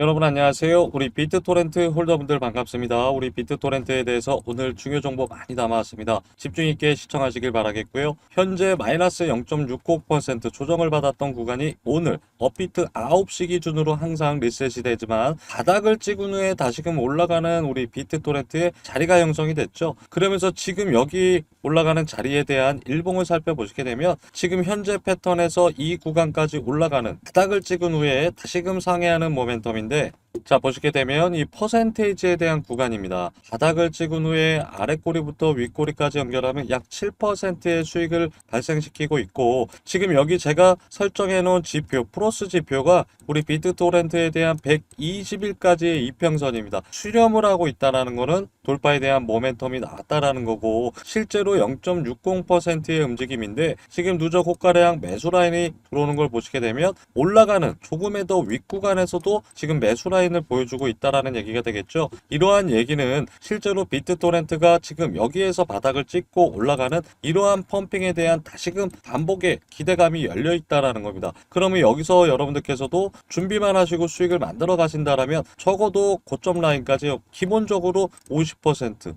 여러분 안녕하세요. 우리 비트토렌트 홀더분들 반갑습니다. 우리 비트토렌트에 대해서 오늘 중요 정보 많이 담아왔습니다. 집중 있게 시청하시길 바라겠고요. 현재 마이너스 0.60% 조정을 받았던 구간이 오늘 업비트 9시 기준으로 항상 리셋이 되지만 바닥을 찍은 후에 다시금 올라가는 우리 비트 토렌트의 자리가 형성이 됐죠. 그러면서 지금 여기 올라가는 자리에 대한 일봉을 살펴보시게 되면 지금 현재 패턴에서 이 구간까지 올라가는 바닥을 찍은 후에 다시금 상회하는 모멘텀인데 자 보시게 되면 이 퍼센테이지에 대한 구간입니다. 바닥을 찍은 후에 아래꼬리부터 윗꼬리까지 연결하면 약 7%의 수익을 발생시키고 있고 지금 여기 제가 설정해 놓은 지표 플러스 지표가 우리 비트토렌트에 대한 120일까지의 이평선입니다. 수렴을 하고 있다라는 거는 돌파에 대한 모멘텀이 나왔다라는 거고 실제로 0.60%의 움직임인데 지금 누적 호가량 매수 라인이 들어오는 걸 보시게 되면 올라가는 조금의 더 윗구간에서도 지금 매수 라인을 보여주고 있다라는 얘기가 되겠죠. 이러한 얘기는 실제로 비트토렌트가 지금 여기에서 바닥을 찍고 올라가는 이러한 펌핑에 대한 다시금 반복의 기대감이 열려 있다라는 겁니다. 그러면 여기서 여러분들께서도 준비만 하시고 수익을 만들어 가신다라면 적어도 고점 라인까지 기본적으로 50%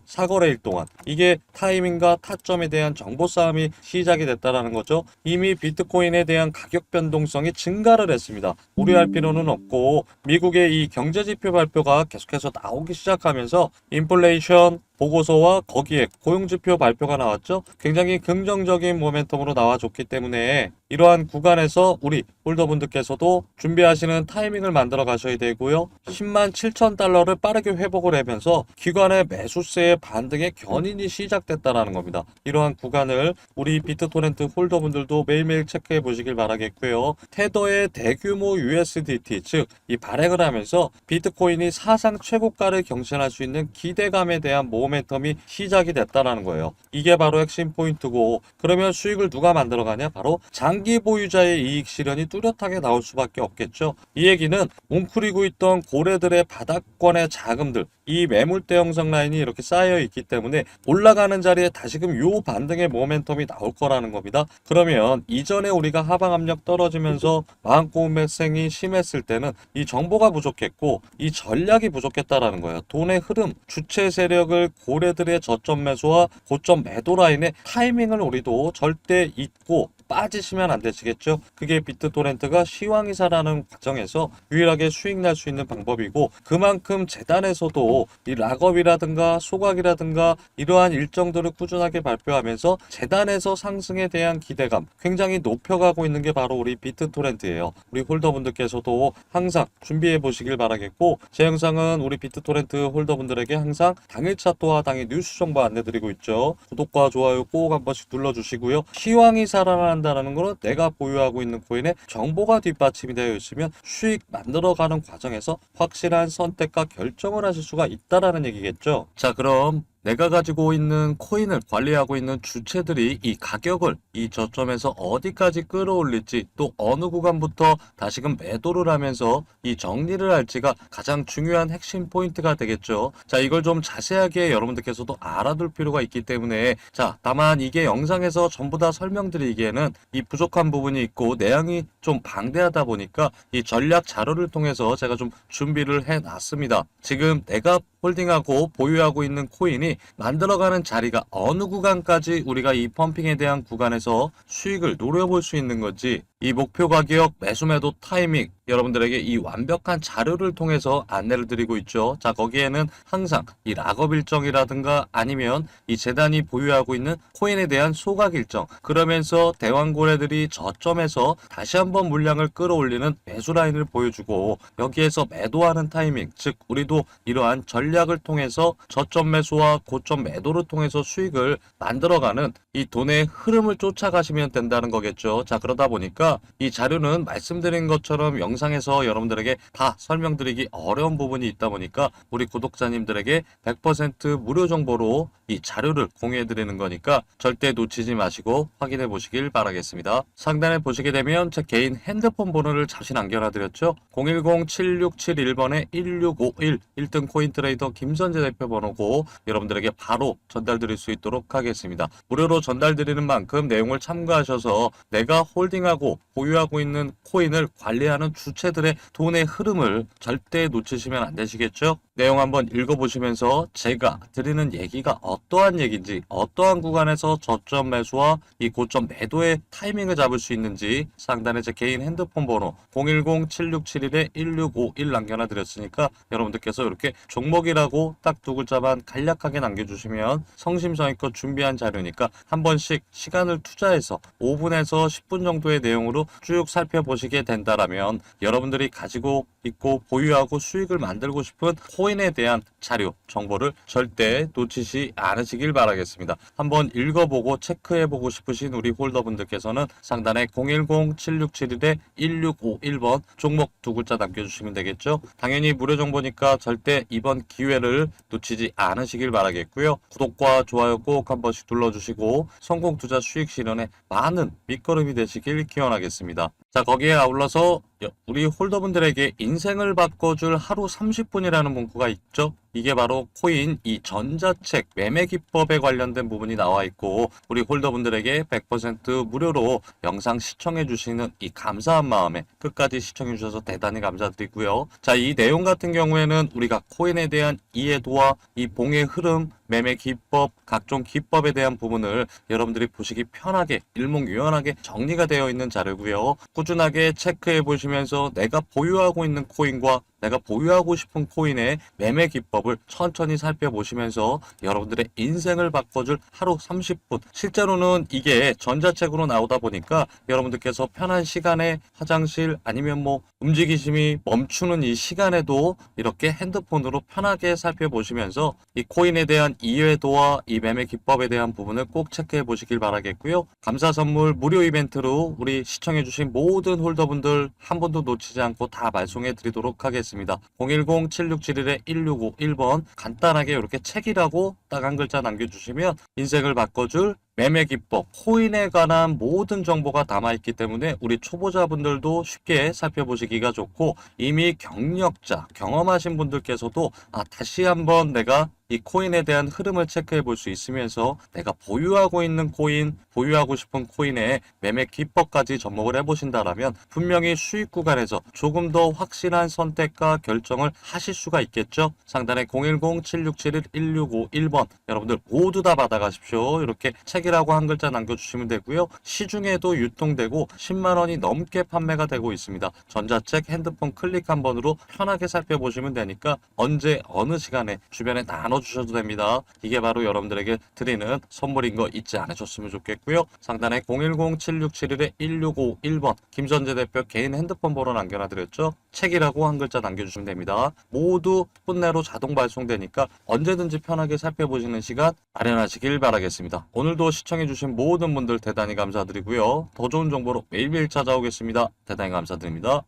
사거래일 동안 이게 타이밍과 타점에 대한 정보 싸움이 시작이 됐다라는 거죠. 이미 비트코인에 대한 가격 변동성이 증가를 했습니다. 우려할 필요는 없고 미국의 이 경제 지표 발표가 계속해서 나오기 시작하면서 인플레이션 보고서와 거기에 고용지표 발표가 나왔죠. 굉장히 긍정적인 모멘텀으로 나와줬기 때문에 이러한 구간에서 우리 홀더분들께서도 준비하시는 타이밍을 만들어 가셔야 되고요. 10만 7천 달러를 빠르게 회복을 하면서 기관의 매수세의 반등의 견인이 시작됐다라는 겁니다. 이러한 구간을 우리 비트토렌트 홀더분들도 매일매일 체크해 보시길 바라겠고요. 테더의 대규모 USDT 즉 이 발행을 하면서 비트코인이 사상 최고가를 경신할 수 있는 기대감에 대한 모 멘텀이 시작이 됐다라는 거예요. 이게 바로 핵심 포인트고 그러면 수익을 누가 만들어 가냐? 바로 장기 보유자의 이익 실현이 뚜렷하게 나올 수밖에 없겠죠. 이 얘기는 뭉클이고 있던 고래들의 바닥권의 자금들 이 매물대 형성 라인이 이렇게 쌓여 있기 때문에 올라가는 자리에 다시금 요 반등의 모멘텀이 나올 거라는 겁니다. 그러면 이전에 우리가 하방 압력 떨어지면서 마음고움 매생이 심했을 때는 이 정보가 부족했고 이 전략이 부족했다라는 거예요. 돈의 흐름, 주체 세력을 고래들의 저점 매수와 고점 매도 라인의 타이밍을 우리도 절대 잊고 빠지시면 안 되시겠죠? 그게 비트토렌트가 시황이사라는 과정에서 유일하게 수익 날 수 있는 방법이고 그만큼 재단에서도 이 락업이라든가 소각이라든가 이러한 일정들을 꾸준하게 발표하면서 재단에서 상승에 대한 기대감 굉장히 높여가고 있는 게 바로 우리 비트토렌트예요. 우리 홀더분들께서도 항상 준비해 보시길 바라겠고 제 영상은 우리 비트토렌트 홀더분들에게 항상 당일 차트와 당일 뉴스 정보 안내드리고 있죠. 구독과 좋아요 꼭 한 번씩 눌러주시고요. 시황이 살아 난다는 거는 내가 보유하고 있는 코인에 정보가 뒷받침이 되어 있으면 수익 만들어가는 과정에서 확실한 선택과 결정을 하실 수가 있다라는 얘기겠죠. 자 그럼 내가 가지고 있는 코인을 관리하고 있는 주체들이 이 가격을 이 저점에서 어디까지 끌어올릴지 또 어느 구간부터 다시금 매도를 하면서 이 정리를 할지가 가장 중요한 핵심 포인트가 되겠죠. 자, 이걸 좀 자세하게 여러분들께서도 알아둘 필요가 있기 때문에 자, 다만 이게 영상에서 전부 다 설명드리기에는 이 부족한 부분이 있고 내용이 좀 방대하다 보니까 이 전략 자료를 통해서 제가 좀 준비를 해 놨습니다. 지금 내가 홀딩하고 보유하고 있는 코인이 만들어가는 자리가 어느 구간까지 우리가 이 펌핑에 대한 구간에서 수익을 노려볼 수 있는 건지 이 목표 가격 매수 매도 타이밍 여러분들에게 이 완벽한 자료를 통해서 안내를 드리고 있죠. 자, 거기에는 항상 이 락업 일정이라든가 아니면 이 재단이 보유하고 있는 코인에 대한 소각 일정 그러면서 대왕고래들이 저점에서 다시 한번 물량을 끌어올리는 매수 라인을 보여주고 여기에서 매도하는 타이밍 즉 우리도 이러한 전략을 통해서 저점 매수와 고점 매도를 통해서 수익을 만들어가는 이 돈의 흐름을 쫓아가시면 된다는 거겠죠. 자, 그러다 보니까 이 자료는 말씀드린 것처럼 영상 에서 여러분들에게 다 설명드리기 어려운 부분이 있다 보니까 우리 구독자님들에게 100% 무료 정보로 이 자료를 공유해 드리는 거니까 절대 놓치지 마시고 확인해 보시길 바라겠습니다. 상단에 보시게 되면 제 개인 핸드폰 번호를 잠시 남겨놔 드렸죠. 010-7671번에 1651 1등 코인 트레이더 김선재 대표 번호고 여러분들에게 바로 전달 드릴 수 있도록 하겠습니다. 무료로 전달 드리는 만큼 내용을 참고하셔서 내가 홀딩하고 보유하고 있는 코인을 관리하는 주체들의 돈의 흐름을 절대 놓치시면 안 되시겠죠? 내용 한번 읽어보시면서 제가 드리는 얘기가 어떠한 얘기인지 어떠한 구간에서 저점 매수와 이 고점 매도의 타이밍을 잡을 수 있는지 상단에 제 개인 핸드폰 번호 010-7671-1651 남겨놔 드렸으니까 여러분들께서 이렇게 종목이라고 딱 두 글자만 간략하게 남겨주시면 성심성의껏 준비한 자료니까 한 번씩 시간을 투자해서 5분에서 10분 정도의 내용으로 쭉 살펴보시게 된다라면 여러분들이 가지고 있고 보유하고 수익을 만들고 싶은 코인에 대한 자료, 정보를 절대 놓치지 않으시길 바라겠습니다. 한번 읽어보고 체크해보고 싶으신 우리 홀더분들께서는 상단에 010-7671-1651번 종목 두 글자 남겨주시면 되겠죠. 당연히 무료 정보니까 절대 이번 기회를 놓치지 않으시길 바라겠고요. 구독과 좋아요 꼭 한 번씩 눌러주시고 성공 투자 수익 실현에 많은 밑거름이 되시길 기원하겠습니다. 자 거기에 아울러서 여- 우리 홀더분들에게 인생을 바꿔줄 하루 30분이라는 문구가 있죠. 이게 바로 코인 이 전자책 매매 기법에 관련된 부분이 나와 있고 우리 홀더분들에게 100% 무료로 영상 시청해 주시는 이 감사한 마음에 끝까지 시청해 주셔서 대단히 감사드리고요. 자, 이 내용 같은 경우에는 우리가 코인에 대한 이해도와 이 봉의 흐름, 매매 기법, 각종 기법에 대한 부분을 여러분들이 보시기 편하게 일목요연하게 정리가 되어 있는 자료고요. 꾸준하게 체크해 보시면서 내가 보유하고 있는 코인과 내가 보유하고 싶은 코인의 매매 기법을 천천히 살펴보시면서 여러분들의 인생을 바꿔줄 하루 30분. 실제로는 이게 전자책으로 나오다 보니까 여러분들께서 편한 시간에 화장실 아니면 뭐 움직이심이 멈추는 이 시간에도 이렇게 핸드폰으로 편하게 살펴보시면서 이 코인에 대한 이해도와 이 매매 기법에 대한 부분을 꼭 체크해 보시길 바라겠고요. 감사 선물 무료 이벤트로 우리 시청해주신 모든 홀더분들 한 번도 놓치지 않고 다 발송해 드리도록 하겠습니다. 010-7671-1651번 간단하게 이렇게 책이라고 딱 한 글자 남겨주시면 인생을 바꿔줄 매매 기법, 코인에 관한 모든 정보가 담아있기 때문에 우리 초보자분들도 쉽게 살펴보시기가 좋고 이미 경력자, 경험하신 분들께서도 아, 다시 한번 내가 이 코인에 대한 흐름을 체크해 볼 수 있으면서 내가 보유하고 있는 코인, 보유하고 싶은 코인의 매매 기법까지 접목을 해 보신다라면 분명히 수익 구간에서 조금 더 확실한 선택과 결정을 하실 수가 있겠죠. 상단에 010-7671-1651번 여러분들 모두 다 받아가십시오. 이렇게 책이라고 한 글자 남겨주시면 되고요. 시중에도 유통되고 10만 원이 넘게 판매가 되고 있습니다. 전자책 핸드폰 클릭 한 번으로 편하게 살펴보시면 되니까 언제 어느 시간에 주변에 나눠 주셔도 됩니다. 이게 바로 여러분들에게 드리는 선물인 거 잊지 않으셨으면 좋겠고요. 상단에 010-7671-1651번 김선재 대표 개인 핸드폰 번호 남겨놔드렸죠. 책이라고 한 글자 남겨주시면 됩니다. 모두 10분 내로 자동 발송되니까 언제든지 편하게 살펴보시는 시간 마련하시길 바라겠습니다. 오늘도 시청해주신 모든 분들 대단히 감사드리고요. 더 좋은 정보로 매일매일 찾아오겠습니다. 대단히 감사드립니다.